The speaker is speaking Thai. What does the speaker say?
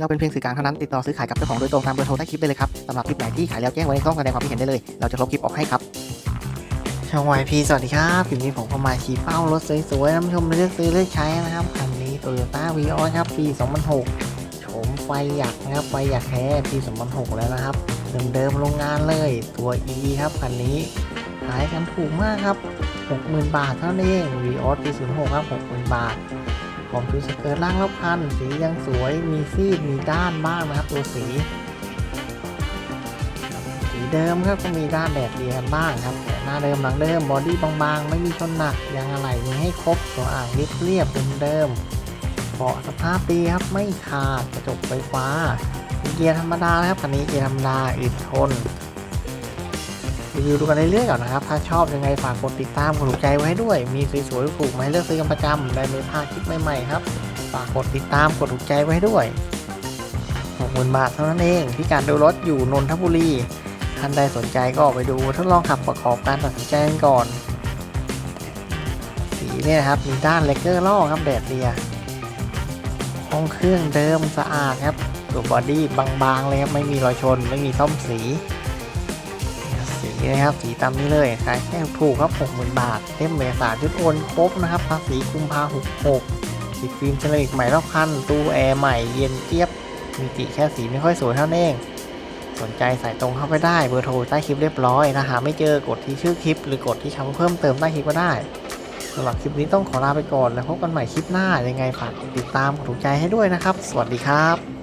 เราเป็นเพียงสื่อกลางเท่านั้นติดต่อซื้อขายกับเจ้าของโดยตรงตามเบอร์โทรใต้คลิปได้เลยครับสำหรับคลิปไหนที่ขายแล้วแจ้งไว้ในช่องแสดงความคิดเห็นได้เลย เราจะลบคลิปออกให้ครับช่องวายพีสวัสดีครับคลิปนี้ผมก็มาขี่เป้ารถสวยๆนผู้ชมเลือกซื้อเลือกใช้นะครับคันนี้โตโยต้าวีออครับปี 2006โฉมไฟหยักนะครับไฟหยักแท้ปี 2006 แล้วนะครับเดิมๆโรงงานเลยตัว E ครับคันนี้ขายกันถูกมากครับ 60,000 บาทเท่านั้นเองวีออสปี 06 ครับ 60,000 บาท ของชุดสเกิร์ตล่างรอบคัน สียังสวยมีซีดมีด้านบ้างนะครับ ตัวสี สีเดิมครับก็มีด้านแดดเดียกันบ้างครับแต่หน้าเดิมหลังเดิมบอดี้บางๆ ไม่มีชนหนักยางอะไหล่มีให้ครบตัวอ่างเรียบเรียบเดิมเบาะสภาพดีครับไม่ขาดกระจกไฟฟ้าเกียร์ธรรมดานะครับคันนี้เกียร์ธรรมดาอึดทน รีวิวดูกันเรื่อยๆก่อนนะครับ ถ้าชอบยังไงฝากกดติดตามกดถูกใจไว้ด้วย มีสวยๆถูกๆมาให้เลือกซื้อกันประจำได้ไม่พลาดคลิปใหม่ๆครับ ฝากกดติดตามกดถูกใจไว้ด้วย60,000บาทเท่านั้นเองที่การดูรถอยู่นนทบุรีท่านใดสนใจก็ออกไปดูทดลองขับประกอบการตัดสินใจกันก่อน สีเนี่ยครับมีด้านเลกเกอร์ล่อครับแดดเดียห้องเครื่องเดิมสะอาดครับตัวบอดี้บางๆเลยครับไม่มีรอยชนไม่มีซ่อมสี นะครับ สีตามนี้เลยขายแค่ถูกครับ60,000 บาทเต็มเอกสาชุดโอนครบนะครับ ภาษีกุมภา66ติดฟิล์มเฉลยใหม่รอบคัน ตู้แอร์ใหม่เย็นเจี๊ยบ มีติแค่สีไม่ค่อยสวยเท่านั้นเอง สนใจใส่ตรงเข้าไปได้ เบอร์โทรใต้คลิปเรียบร้อยถ้าหาไม่เจอกดที่ชื่อคลิป หรือกดที่คำเพิ่มเติมใต้คลิปก็ได้สำหรับคลิปนี้ต้องขอลาไปก่อนแล้วพบกันใหม่คลิปหน้ายังไงฝากติดตามกดถูกใจให้ด้วยนะครับ สวัสดีครับ